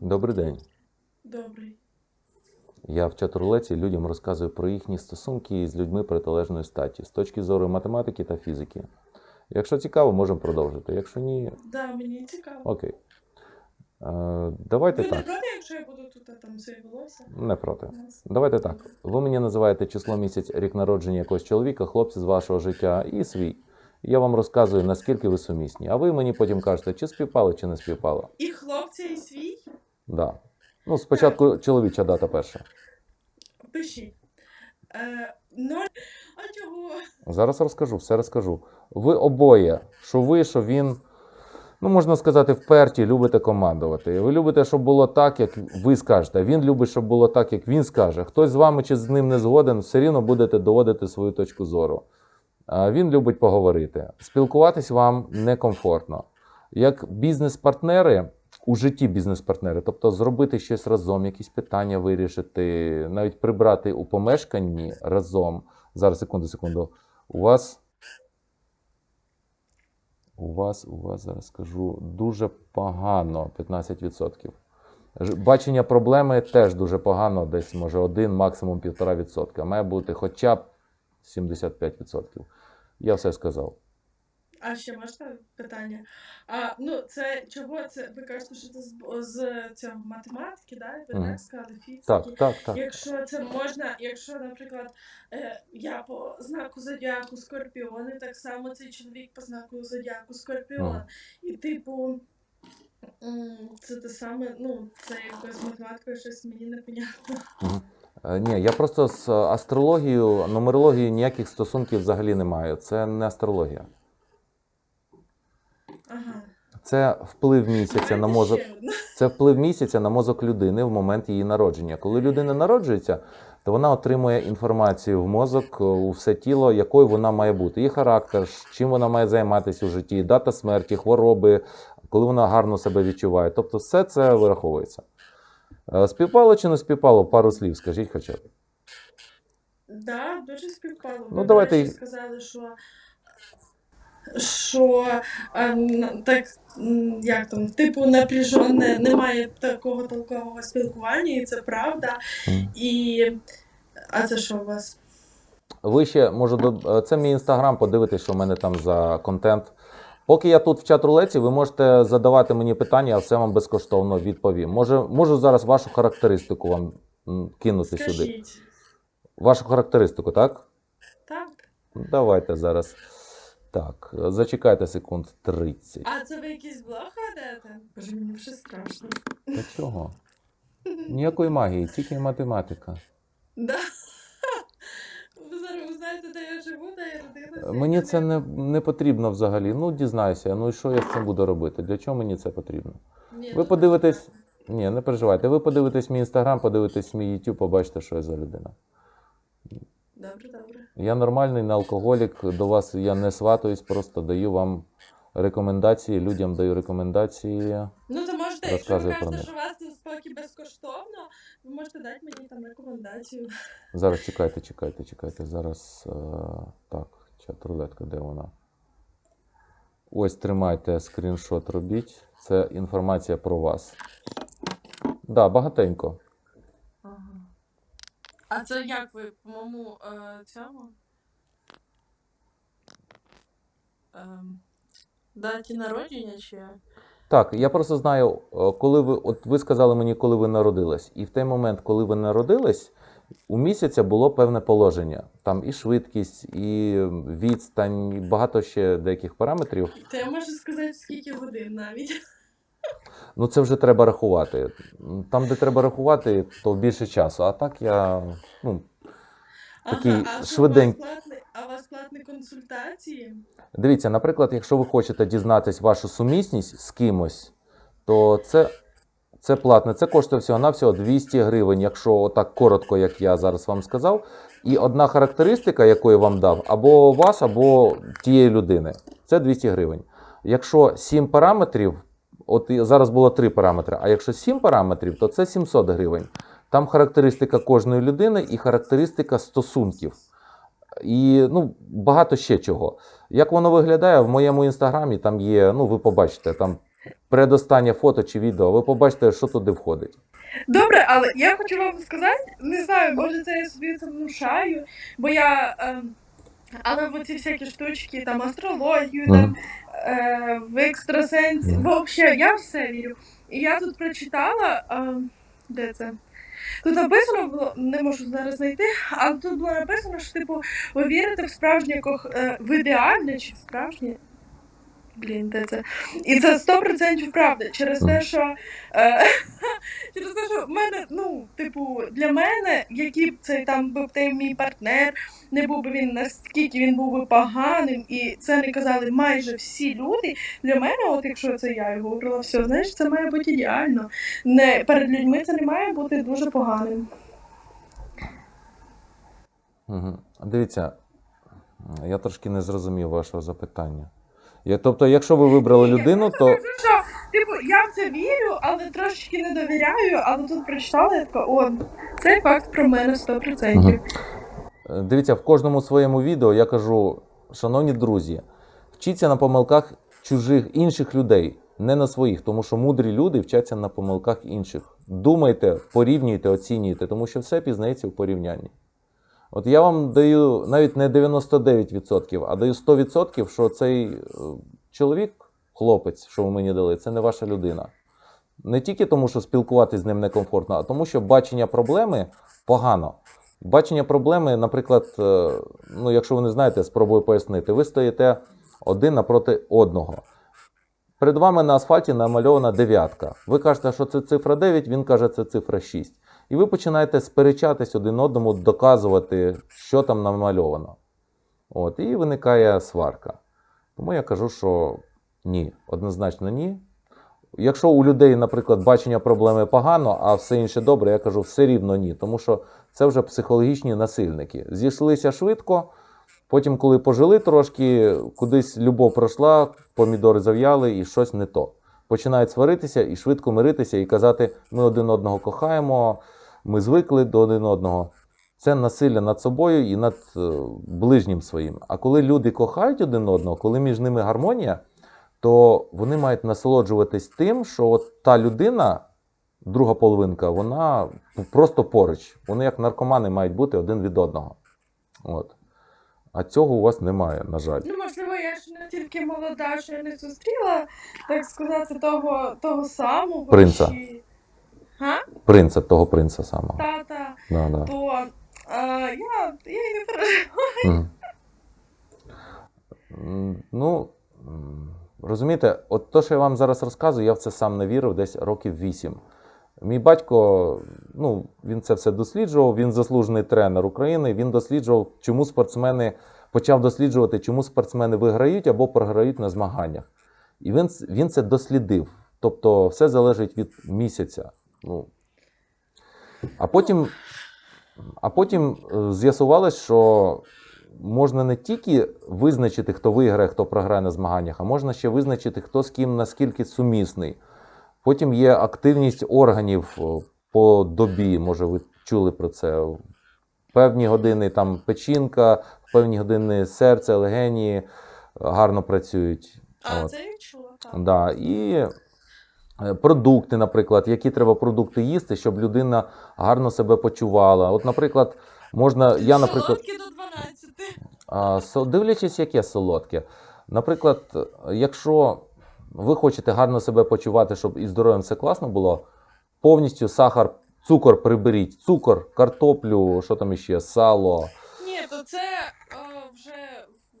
Добрий день. Добрий. Я в чатурлеці людям розказую про їхні стосунки з людьми протилежної статі з точки зору математики та фізики. Якщо цікаво, можемо продовжити. Якщо ні, Да, мені цікаво. окей. Е, давайте Ви не проти, якщо я буду тут там своє волосся? Не проти. Нас? Давайте так. Ви мені називаєте число місяць, рік народження якогось чоловіка, хлопця з вашого життя і свій. Я вам розказую, наскільки ви сумісні. А ви мені потім кажете, чи співпало, чи не співпало. І хлопця, і свій? Да. Ну, спочатку чоловіча дата перша. Пишіть. Е, ноль. А чого? Зараз розкажу, все розкажу. Ви обоє, що ви, що він, ну можна сказати, вперті любите командувати. Ви любите, щоб було так, як ви скажете. Він любить, щоб було так, як він скаже. Хтось з вами чи з ним не згоден, все рівно будете доводити свою точку зору. А Він любить поговорити. Спілкуватись вам некомфортно. Як бізнес-партнери, у житті бізнес-партнери, тобто зробити щось разом, якісь питання вирішити, навіть прибрати у помешканні разом. Зараз, секунду, секунду. У вас. У вас, у вас зараз скажу, дуже погано 15%. Бачення проблеми теж дуже погано, десь може 1, максимум 1,5%. Має бути хоча б 75%. Я все сказав. А ще можна питання? А, ну, це чого це? Ви кажете, що це з, з цього математики, да? Ви так сказали, фізики? Так, так, так. Якщо це можна, якщо, наприклад, е, я по знаку зодіаку Скорпіон, і так само цей чоловік по знаку зодіаку Скорпіон. Мгм. І типу, це те саме, ну, це якось математикою щось мені непонятно. Е, Ні, я просто з астрологією, нумерологією ніяких стосунків взагалі не маю. Це не астрологія. Ага. Це вплив місяця на мозок. Це вплив місяця на мозок людини в момент її народження. Коли людина народжується, то вона отримує інформацію в мозок е, у все тіло, якою вона має бути. Її характер, чим вона має займатися у житті, дата смерті, хвороби, коли вона гарно себе відчуває. Тобто, все це вираховується. Е, Співпало чи не співпало? Пару слів, скажіть хоча б. Да, дуже співпало. Ви, Ну, до давайте сказали, що. Що ем, так, як там, типу, напряжене, немає такого толкового спілкування, і це правда. І. А це що у вас? Ви ще можу до е, це мій інстаграм, подивитись, що в мене там за контент. Поки я тут в чат-рулеці, ви можете задавати мені питання, а все вам безкоштовно відповім. Може, можу зараз вашу характеристику вам кинути сюди. Вашу характеристику, так? Так? Давайте зараз. Так, зачекайте секунд 30. А це ви якийсь блог ведете? Боже, мені вже страшно. Та чого? Ніякої магії, тільки математика. Да. Ви зараз знаєте, де я живу, де я родилася. Мені це не, не потрібно взагалі. Ну, дізнайся, ну і що я з цим буду робити? Для чого мені це потрібно? Ні, Ви ну, подивитесь. Ні, не переживайте. Ви подивитесь мій інстаграм, подивитесь мій YouTube, побачите, що я за людина. Добре, добре. Я нормальний не алкоголік, до вас я не сватаюсь, просто даю вам рекомендації, людям даю рекомендації. Ну, то можете, якщо ви Розказуй про кажете, них. що у вас тут спокій безкоштовно, ви можете дати мені там рекомендацію. Зараз чекайте, чекайте, чекайте. Зараз е, так, чат рулетка, де вона? Ось тримайте скріншот робіть. Це інформація про вас. Да, багатенько. А це як ви по моєму е, цьому? Ем, даті народження чи? як? Так, я просто знаю, е, коли ви, от ви сказали мені, коли ви народились, і в той момент, коли ви народились, у місяця було певне положення. Там і швидкість, і відстань, і багато ще деяких параметрів. То я можу сказати, скільки годин навіть. Ну це вже треба рахувати. Там, де треба рахувати, то більше часу. А так я ну, Такий ага, а що швидень- У вас платні, а у вас платні консультації? Дивіться, наприклад, якщо ви хочете дізнатись вашу сумісність з кимось, то це, це платне. Це коштує всього-навсього 200 гривень, якщо так коротко, як я зараз вам сказав. І одна характеристика, яку я вам дав, або вас, або тієї людини, це 200 гривень. Якщо 7 параметрів, от зараз було 3 параметри, а якщо 7 параметрів, то це 700 гривень. Там характеристика кожної людини і характеристика стосунків. І ну, багато ще чого. Як воно виглядає в моєму інстаграмі, там є, ну ви побачите, там Предостаннє фото чи відео, ви побачите, що туди входить. Добре, але я хочу вам сказати, не знаю, може це я собі це внушаю, бо я. ем, але ці всякі штучки, там астрологію, там Мгм. Е, в екстрасенсі. Взагалі, я все вірю. І я тут прочитала, е, де це? Тут написано було, не можу зараз знайти, але тут було написано, що типу ви вірите в справжнє кох... е, в ідеальне чи в справжнє. Блін, де це? І це 100% правда. Через те, що е, через те, що в мене, ну, типу, для мене, який б цей там був той мій партнер, не був би він наскільки він був би поганим, і це не казали майже всі люди. Для мене, от якщо це я його обрала, все, знаєш, це має бути ідеально. Не перед людьми це не має бути дуже поганим. Угу. Дивіться, я трошки не зрозумів вашого запитання. Я, тобто, якщо ви вибрали Ні, людину, то. Кажу, що, типу, я в це вірю, але трошечки не довіряю, але тут прочитала, я така, о, цей факт про мене 100%. Мгм. Е, Дивіться, в кожному своєму відео я кажу, шановні друзі, вчіться на помилках чужих інших людей, не на своїх, тому що мудрі люди вчаться на помилках інших. Думайте, порівнюйте, оцінюйте, тому що все пізнається в порівнянні. От я вам даю навіть не 99%, а даю 100%, що цей е, чоловік, хлопець, що ви мені дали, це не ваша людина. Не тільки тому, що спілкуватись з ним некомфортно, а тому, що бачення проблеми погано. Бачення проблеми, наприклад, е, ну, якщо ви не знаєте, спробую пояснити. Ви стоїте один напроти одного. Перед вами на асфальті намальована дев'ятка. Ви кажете, що це цифра 9, він каже, що це цифра 6. І ви починаєте сперечатись один одному, доказувати, що там намальовано. От, і виникає сварка. Тому я кажу, що ні, однозначно ні. Якщо у людей, наприклад, бачення проблеми погано, а все інше добре, я кажу, все рівно ні. Тому що це вже психологічні насильники. Зійшлися швидко, потім, коли пожили трошки, кудись любов пройшла, помідори зав'яли і щось не то. Починають сваритися і швидко миритися і казати, ми один одного кохаємо, ми звикли до один одного. Це насилля над собою і над е, ближнім своїм. А коли люди кохають один одного, коли між ними гармонія, то вони мають насолоджуватись тим, що от та людина, друга половинка, вона просто поруч. Вони як наркомани мають бути один від одного. От. А цього у вас немає, на жаль. Ну, можливо, я ж не тільки молода, що я не зустріла, так сказати, того, того самого. Принца. Чи... Га? Принца, того принца самого. Тата, Да, да. то а, я, я й не переживаю. Ну, розумієте, от то, що я вам зараз розказую, я в це сам не вірив десь років вісім. Мій батько, ну, він це все досліджував, він заслужений тренер України, він досліджував, чому спортсмени, почав досліджувати, чому спортсмени виграють або програють на змаганнях. І він, він це дослідив. Тобто все залежить від місяця. Ну, а потім, а потім е, з'ясувалось, що можна не тільки визначити, хто виграє, хто програє на змаганнях, а можна ще визначити, хто з ким наскільки сумісний. Потім є активність органів по добі, може, ви чули про це. В певні години там печінка, в певні години серце, легені е, гарно працюють. А, От. це я чула, так. Да, і е, продукти, наприклад, які треба продукти їсти, щоб людина гарно себе почувала. От, наприклад, можна. Я, наприклад, Солодкі до 12. а, дивлячись, яке солодке. Наприклад, е, якщо ви хочете гарно себе почувати, щоб із здоров'ям все класно було, повністю сахар, цукор приберіть, цукор, картоплю, що там іще, сало. Ні, то це е,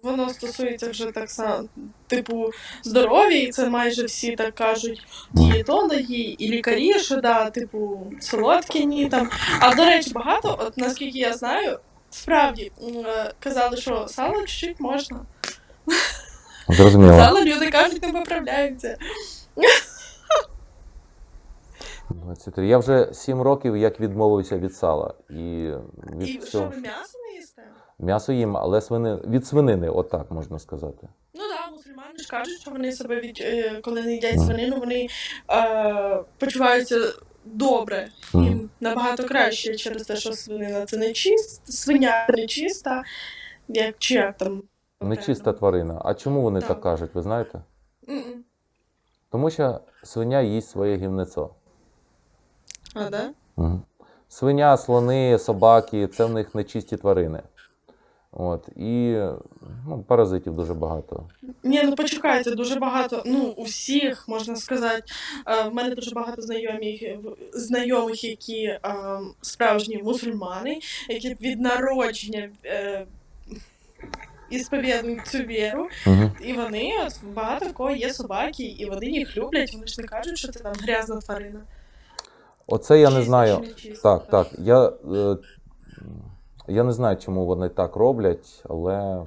воно стосується вже так само, типу, здоров'я, і це майже всі так кажуть дієтологи і лікарі, що да, типу, солодкі ні там. А до речі, багато, от наскільки я знаю, справді е, казали, що сало чуть-чуть можна. Зрозуміло. Сало люди кажуть, не поправляються. 23. Я вже 7 років як відмовився від сала. І від І що ви м'ясо не їсте? М'ясо їм, але свини... від свинини, отак можна сказати. Ну да, мусульмани ж кажуть, що вони себе від е, коли не їдять свинину, вони е, почуваються добре. Їм набагато краще через те, що свинина це не чиста, свиня не чиста, як чи як там. Нечиста тварина. А чому вони Так. так кажуть, ви знаєте? Мгм. Тому що свиня їсть своє гівнецо. А, да? Угу. Свиня, слони, собаки це в них нечисті тварини. От. І ну, паразитів дуже багато. Ні, ну почекайте, дуже багато. Ну, у всіх можна сказати. Е, в мене дуже багато знайомих, знайомих, які е, справжні мусульмани, які від народження е, ісповідують цю віру. Угу. І вони, от багато в кого є собаки, і вони їх люблять, вони ж не кажуть, що це там грязна тварина. Оце я не знаю. не Так, так. Я, е, я не знаю, чому вони так роблять, але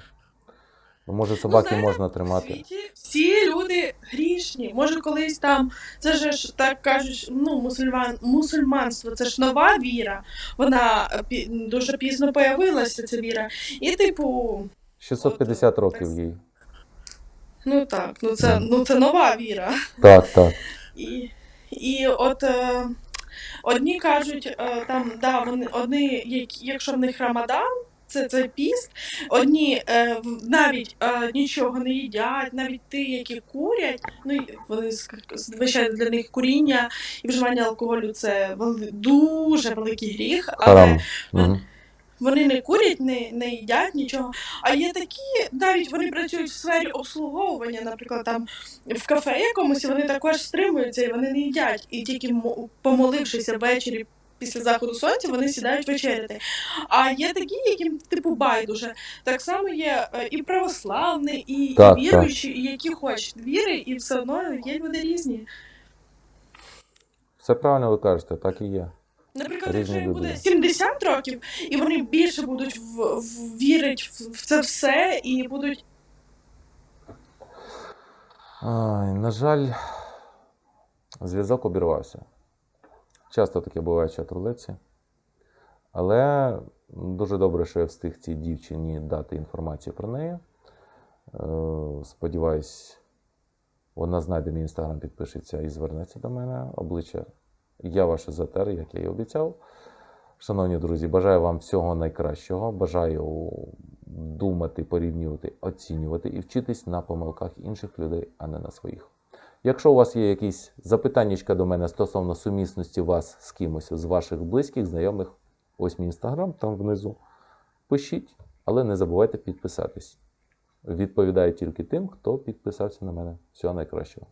ну, може собаки знаєте, можна В тримати. світі всі люди грішні. Може, колись там це ж так кажуть, ну мусульман, мусульманство це ж нова віра. Вона е, пі- дуже пізно появилася ця віра. І типу, 650 От, років так. їй. ну так, ну це ну це нова віра. Так, так. І, і от е, одні кажуть, е, там, да, вони, одні, як, якщо в них Рамадан, це, це піст, одні е, в- навіть е, нічого не їдять, навіть ті, які курять, ну вони звичайно для них куріння і вживання алкоголю це вели- дуже великий гріх, але Харам. Вони не курять, не, не їдять нічого. А є такі, навіть вони працюють в сфері обслуговування, наприклад, там в кафе якомусь, вони також стримуються і вони не їдять. І тільки мо- помолившися ввечері після заходу сонця, вони сідають вечеряти. А є такі, яким типу байдуже. Так само є е, і православні, і, Так, і віруючі, і які хочуть віри, і все одно є люди різні. Все правильно ви кажете, так і є. Наприклад, якщо їм буде 70 років, і вони більше будуть в, в, вірити в, в це все, і будуть Ай, на жаль, зв'язок обірвався. Часто таке буває в чат-рулетці. Але дуже добре, що я встиг цій дівчині дати інформацію про неї. Е, Сподіваюсь, вона знайде мій інстаграм, підпишеться і звернеться до мене. Обличчя я ваш езотер, як я і обіцяв. Шановні друзі, бажаю вам всього найкращого. Бажаю думати, порівнювати, оцінювати і вчитись на помилках інших людей, а не на своїх. Якщо у вас є якісь запитання до мене стосовно сумісності вас з кимось з ваших близьких, знайомих, ось мій інстаграм там внизу. Пишіть, але не забувайте підписатись. Відповідаю тільки тим, хто підписався на мене. Всього найкращого.